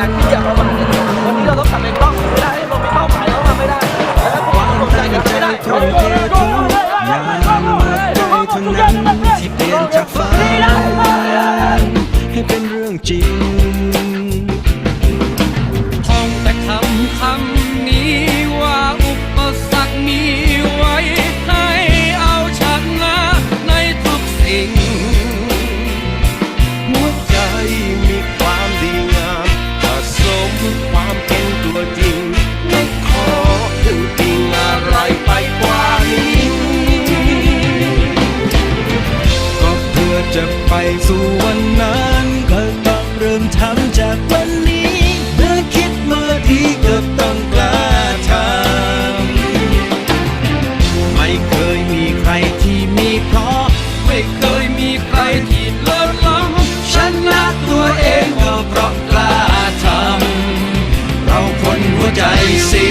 Yeah. Jack. ที่ลดลงชนะตัวเองก็เพราะกล้าทำเราคนหัวใจสิ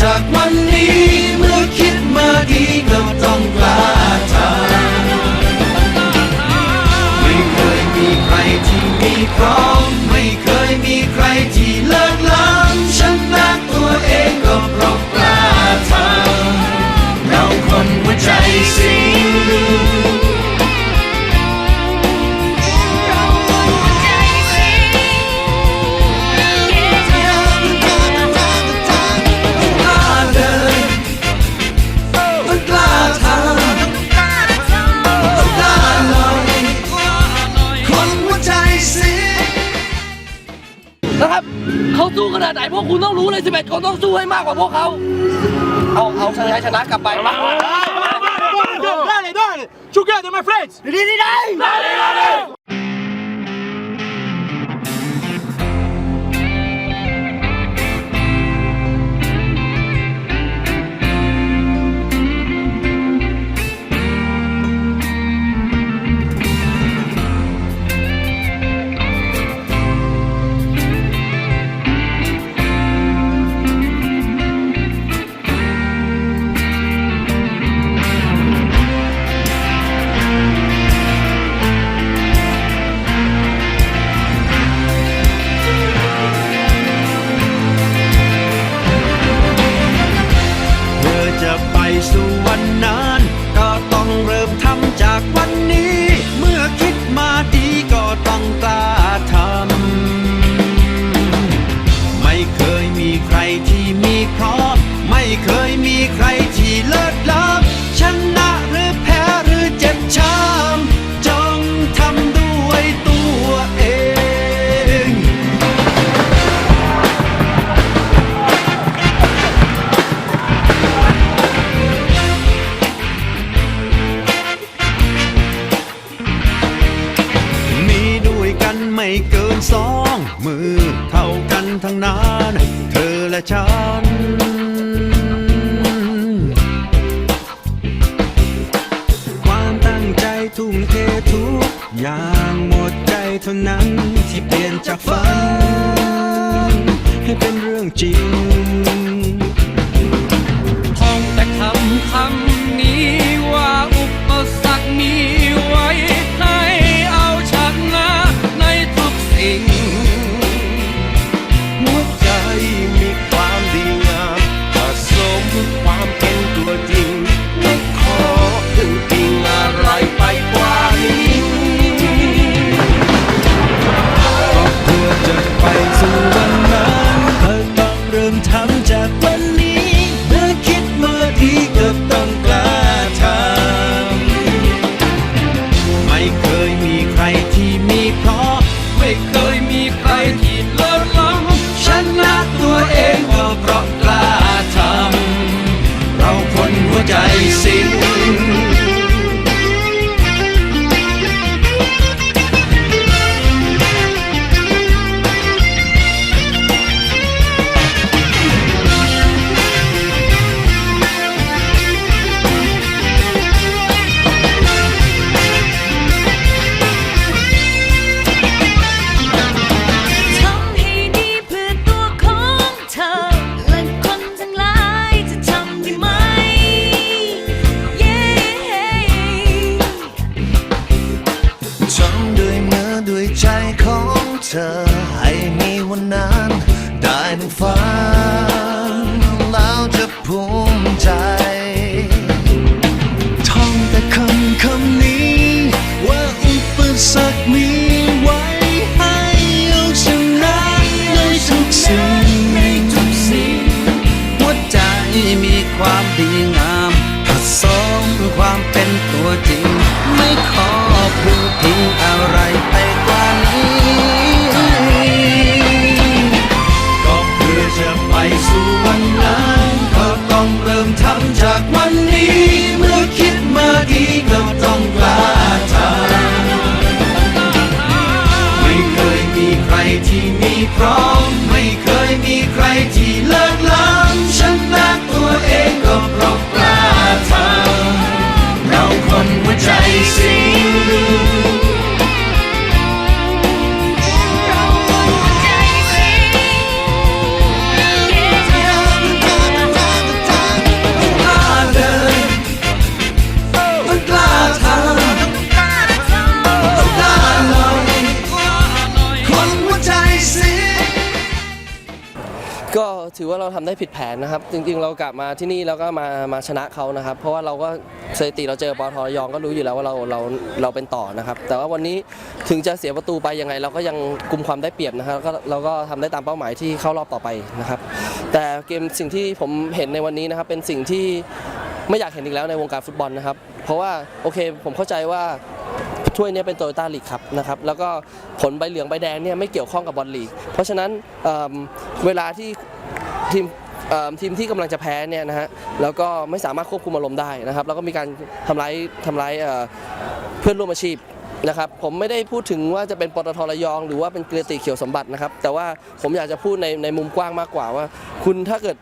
จากวัน ไหนพวกคุณต้องรู้เลย11คนต้องสู้ให้มากกว่าพวกเขาเอาเอาชนะชนะกลับไปได้เลยได้ชูกี้ Together, my friends. ด้ได้ เท่านั้นที่เปลี่ยนจากฝัน ให้เป็นเรื่องจริง see. ร้อมไม่เคยมีใครที่ เราทำได้ผิดแผนนะครับ จริง ๆ เรากลับมาที่นี่แล้วก็มามาชนะเขานะครับ เพราะว่าเราก็สถิติเราเจอปอทระยองก็รู้อยู่แล้วว่าเราเราเราเป็นต่อนะครับ แต่ว่าวันนี้ถึงจะเสียประตูไปยังไง เราก็ยังกุมความได้เปรียบนะครับก็เราก็ทำได้ตามเป้าหมายที่เข้ารอบต่อไปนะครับ แต่เกมสิ่งที่ผมเห็นในวันนี้นะครับเป็นสิ่งที่ไม่อยากเห็นอีกแล้วในวงการฟุตบอลนะครับ เพราะว่าโอเคผมเข้าใจว่าถ้วยนี้เป็นโตโยต้าลีกครับนะครับแล้วก็ผลใบเหลืองใบแดงเนี่ยไม่เกี่ยวข้องกับบอลลีก เพราะฉะนั้นเเวลาที่ ทีมทีมที่กำลังจะแพ้เนี่ยนะฮะแล้วก็ไม่สามารถควบคุมอารมณ์ได้นะครับแล้วก็มีการทำร้ายทำร้ายเพื่อนร่วมอาชีพ นะครับผมไม่ได้พูดถึงว่าจะเป็นปตทระยอง หรือว่าเป็นเกรียรติเขียวสมบัตินะครับ แต่ว่าผมอยากจะพูดในในมุมกว้างมากกว่าว่า คุณถ้าเกิด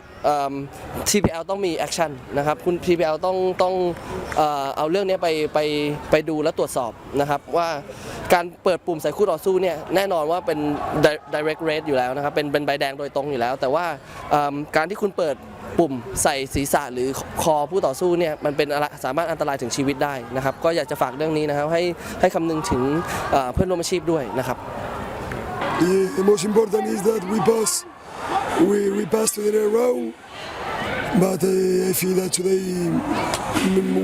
TPL ต้องมีแอคชั่นนะครับคุณ TPL ต้องต้องเอ่อเอาเรื่องนี้ไปไปไปดูและตรวจสอบนะครับว่าการเปิดปุ่มใส่คู่ต่อสู้เนี่ยแน่นอนว่าเป็น di- direct rate อยู่แล้วนะครับเป็นเป็นใบแดงโดยตรงอยู่แล้ว แต่ว่าเอิ่มการที่คุณเปิด ปุ่มใส่ศีรษะหรือคอผู้ต่อสู้เนี่ยมันเป็นสามารถอันตรายถึงชีวิตได้นะครับ ก็อยากจะฝากเรื่องนี้นะครับให้ให้คำนึงถึงเพื่อนร่วมอาชีพด้วยนะครับ The, the most important is that we pass, we, we pass to the round. But uh, I feel that today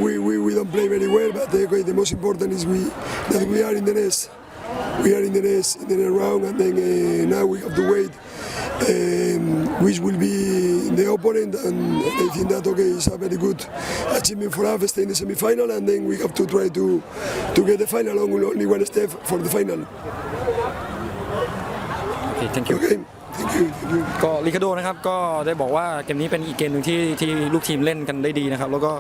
we, we, we don't play very well. But uh, okay, the most important is we that we are in the nest. We are in the nest in the round, and then uh, now we have to wait, um, which will be the opponent. And I think that okay is a very good achievement for us, stay in the semi-final, and then we have to try to to get the final. Only one step for the final. Okay, thank you. Okay. ก็ลิคาโดนะครับก็ได้บอกว่าเกมนี้เป็นอีกเกมหนึ่งที่ที่ลูกทีมเล่นกันได้ดีนะครับ แล้วก็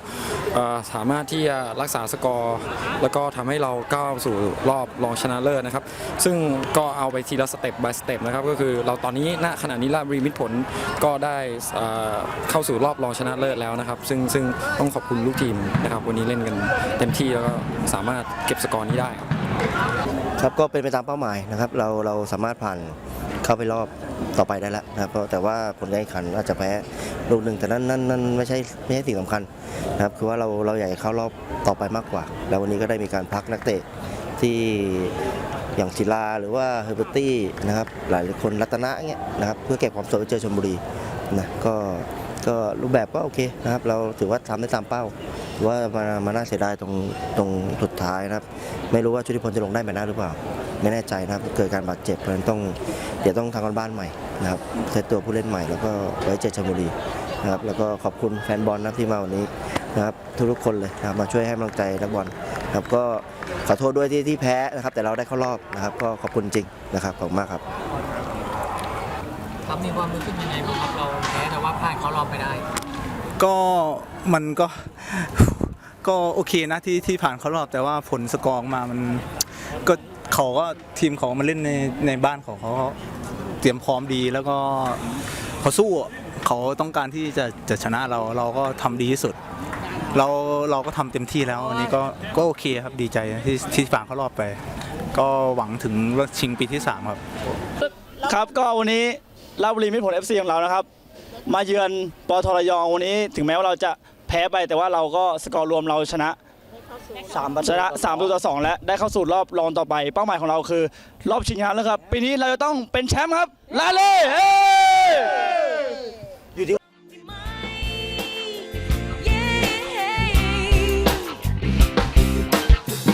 สามารถที่จะรักษาสกอร์ แล้วก็ทำให้เราก้าวสู่รอบรองชนะเลิศนะครับ ซึ่งก็เอาไปทีละสเต็ป by สเต็ปนะครับ ก็คือเราตอนนี้ณขณะนี้ราบรีมิตผลก็ได้เข้าสู่รอบรองชนะเลิศแล้วนะครับ ซึ่งซึ่งต้องขอบคุณลูกทีมนะครับ วันนี้เล่นกันเต็มที่แล้วก็สามารถเก็บสกอร์นี้ได้ ครับก็เป็นไปตามเป้าหมายนะครับ เราเราสามารถผ่าน เข้าไปรอบต่อไปได้แล้วนะครับเพราะแต่ว่าผลการแข่งขันอาจจะแพ้ลูกหนึ่งแต่นั่นนั่นนั่นไม่ใช่ไม่ใช่สิ่งสำคัญนะครับคือว่าเราเราอยากจะเข้ารอบต่อไปมากกว่า แล้ววันนี้ก็ได้มีการพักนักเตะที่อย่างศิลาหรือว่าเฮอร์เบอร์ตี้นะครับหลายคนรัตนะเงี้ยนะครับเพื่อเก็บความสวยไว้เจอชลบุรีนะก็ก็รูปแบบก็โอเคนะครับ เราถือว่าทำได้ตามเป้าว่ามามาน่าเสียดายตรงตรงสุดท้ายนะครับ ไม่รู้ว่าชุติพลจะลงได้แมน้าหรือเปล่า ไม่แน่ใจนะครับเกิดการบาดเจ็บเพราะฉะนั้นต้องเดี๋ยวต้องทำกันบ้านใหม่นะครับเซตตัวผู้เล่นใหม่แล้วก็ไว้เจอชลบุรีนะครับแล้วก็ขอบคุณแฟนบอลนะครับที่มาวันนี้นะครับทุกๆคนเลยนะครับมาช่วยให้กำลังใจนักบอลนะครับก็ขอโทษด้วยที่ที่แพ้นะครับแต่เราได้เข้ารอบนะครับก็ขอบคุณจริงนะครับขอบคุณมากครับ ครับมีความรู้สึกยังไงบ้างครับเราแพ้แต่ว่าผ่านเขารอบไปได้ ก็มันก็ ก็โอเคนะที่ที่ผ่านเขารอบแต่ว่าผลสกอร์ออกมามันก็ เขาก็ทีมเขามาเล่นในในบ้านของเขาเขาเตรียมพร้อมดีแล้วก็เขาสู้อะเขาต้องการที่จะจะชนะเราเราก็ทำดีที่สุด เราเราก็ทำเต็มที่แล้ววันนี้ก็ก็โอเคครับดีใจที่ที่ผ่านเขารอบไป ก็หวังถึงว่าชิงปีที่สามครับ ครับก็วันนี้ราชบุรีมิตรผล FC ของเรานะครับ มาเยือนปตทระยองวันนี้ถึงแม้ว่าเราจะแพ้ไปแต่ว่าเราก็สกอร์รวมเราชนะ ชนะ3ประตูต่อ2และได้เข้าสู่รอบรองต่อไป เป้าหมายของเราคือ รอบชิงชนะเลิศครับ ปีนี้เราจะต้องเป็นแชมป์ครับลาเล่เอ้ย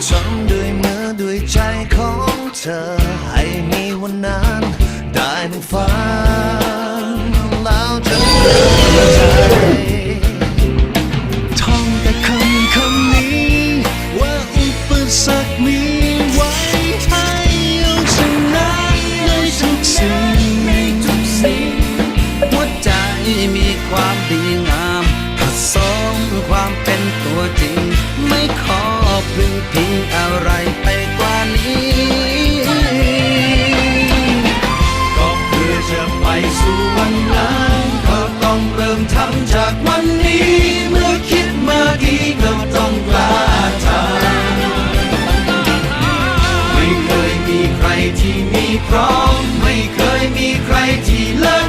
ทำด้วยมือด้วยใจของเธอให้ อะไรไปกว่านี้ ก็เพื่อจะไปสู่วันนั้นก็ต้องเริ่มทำจากวันนี้ เมื่อคิดมาดีก็ต้องกล้าทำไม่เคยมีใครที่มีพร้อม ไม่เคยมีใครที่เลิก